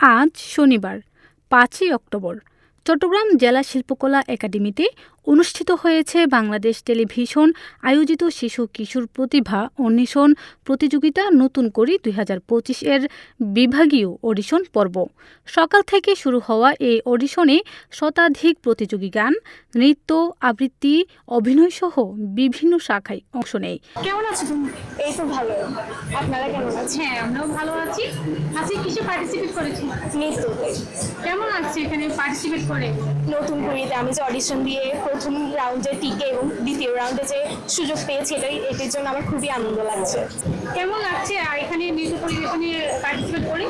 আজ শনিবার পাঁচই অক্টোবর চট্টগ্রাম জেলা শিল্পকলা একাডেমিতে অনুষ্ঠিত হয়েছে বাংলাদেশ টেলিভিশন আয়োজিত শিশু কিশোর প্রতিভা অন্বেষণ প্রতিযোগিতা নতুন করি দুই হাজার এর বিভাগীয় অডিশন পর্ব। সকাল থেকে শুরু হওয়া এই অডিশনে শতাধিক প্রতিযোগী গান নৃত্য আবৃত্তি অভিনয়সহ বিভিন্ন শাখায় অংশ নেয়। কেমন আছো তুমি? এই তো ভালো। আপনারা কেমন আছেন? হ্যাঁ আমরাও ভালো আছি। আজকে কিসে পার্টিসিপেট করেছি? নৃত্যতে। কেমন লাগছে এখানে পার্টিসিপেট করে? নতুন করিতে আমি যে অডিশন দিয়ে প্রথম রাউন্ডে টিকে এবং দ্বিতীয় রাউন্ডে যে সুযোগ পেয়েছি এটাই এটির জন্য আমার খুবই আনন্দ লাগছে। কেমন লাগছে? আর এখানে নৃত্য পরিবেশনে পার্টিসিপেট করে?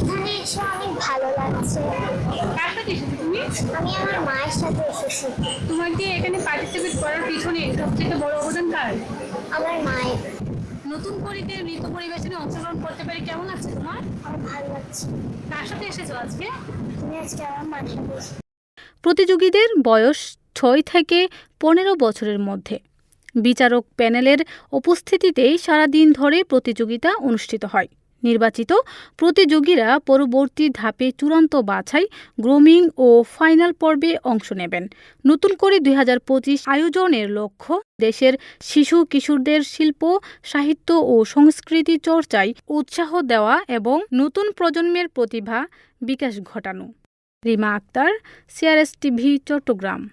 এখানে এসে অনেক ভালো লাগছে। কার সাথে এসেছ তুমি? আমি আমার মায়ের সাথে এসেছি। তোমাকে এখানে পার্টিসিপেট করার পিছনে সবথেকে বড় অবদান কার? আমার মায়ের। নতুন করিতে নৃত্য পরিবেশনে অংশগ্রহণ করতে পেরে কেমন লাগছে তোমার? আমার ভালো লাগছে। কার সাথে এসেছ আজকে? তুমি আজকে আমার মায়ের সাথে। প্রতিযোগীদের বয়স ছয় থেকে পনেরো বছরের মধ্যে। বিচারক প্যানেলের উপস্থিতিতেই সারাদিন ধরে প্রতিযোগিতা অনুষ্ঠিত হয়। নির্বাচিত প্রতিযোগীরা পরবর্তী ধাপে চূড়ান্ত বাছাই, গ্রোমিং ও ফাইনাল পর্বে অংশ নেবেন। নতুন করে দুই হাজার পঁচিশ আয়োজনের লক্ষ্য দেশের শিশু, কিশোরদের শিল্প, সাহিত্য ও সংস্কৃতি চর্চায় উৎসাহ দেওয়া এবং নতুন প্রজন্মের প্রতিভা বিকাশ ঘটানো। Rima Akter, CRS TV, Chattogram.